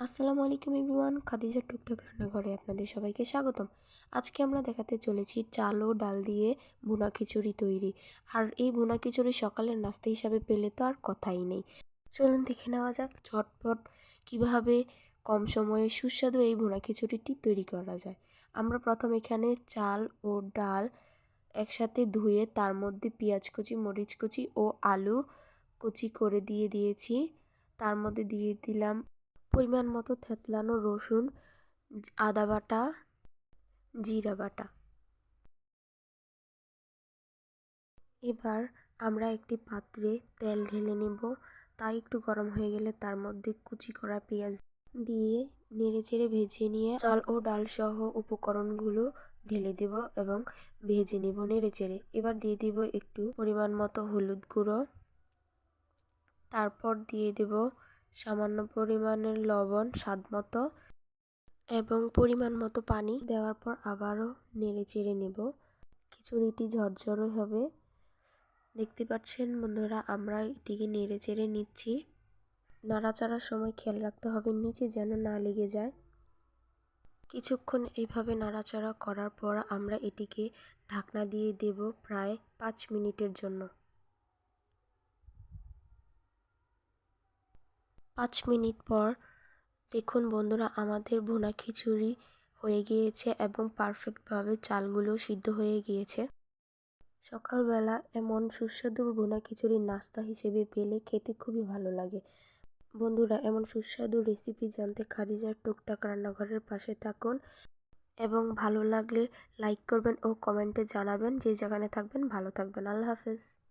আসসালামু আলাইকুম এভরিওয়ান খাদিজা টুকটাক রান্নাঘরে আপনাদের সবাইকে স্বাগতম। আজকে আমরা দেখাতে চলেছি চাল ও ডাল দিয়ে ভুনা খিচুড়ি তৈরি। আর এই ভুনা খিচুড়ি সকালের নাস্তা হিসাবে পেলে তো আর কথাই নেই। চলুন দেখে নেওয়া যাক ঝটপট কীভাবে কম সময়ে সুস্বাদু এই ভুনা খিচুড়িটি তৈরি করা যায়। আমরা প্রথম এখানে চাল ও ডাল একসাথে ধুয়ে তার মধ্যে পেঁয়াজ কুচি, মরিচ কুচি ও আলু কুচি করে দিয়ে দিয়েছি। তার মধ্যে দিয়ে দিলাম পরিমাণ মতো থেতলানো রসুন, আদা বাটা, জিরা বাটা। এবার আমরা একটি পাত্রে তেল ঢেলে নেব। তা একটু গরম হয়ে গেলে তার মধ্যে কুচি করা পেঁয়াজ দিয়ে নেড়ে চেড়ে ভেজে নিয়ে চাল ও ডাল সহ উপকরণগুলো ঢেলে দেব এবং ভেজে নেব নেড়ে চেড়ে। এবার দিয়ে দিব একটু পরিমাণ মতো হলুদ গুঁড়ো। তারপর দিয়ে দেব সামান্য পরিমাণের লবণ, স্বাদ মতো এবং পরিমাণ মতো পানি দেওয়ার পর আবারও নেড়ে চেড়ে নেব। খিচুড়িটি ঝরঝরে হবে। দেখতে পাচ্ছেন বন্ধুরা, আমরা এটিকে নেড়ে চেড়ে নিচ্ছি। নাড়াচাড়ার সময় খেয়াল রাখতে হবে, নিচে যেন না লেগে যায়। কিছুক্ষণ এইভাবে নাড়াচাড়া করার পর আমরা এটিকে ঢাকনা দিয়ে দেব প্রায় পাঁচ মিনিটের জন্য। পাঁচ মিনিট পর, দেখুন বন্ধুরা, আমাদের ভুনা খিচুড়ি হয়ে গিয়েছে এবং পারফেক্টভাবে চালগুলো সিদ্ধ হয়ে গিয়েছে। সকালবেলা এমন সুস্বাদু ভুনা খিচুড়ি নাস্তা হিসেবে পেলে খেতে খুবই ভালো লাগে। বন্ধুরা, এমন সুস্বাদু রেসিপি জানতে খাদিজার টুকটাক রান্নাঘরের পাশে থাকুন এবং ভালো লাগলে লাইক করবেন ও কমেন্টে জানাবেন যে যেখানে থাকবেন ভালো থাকবেন। আল্লাহ হাফেজ।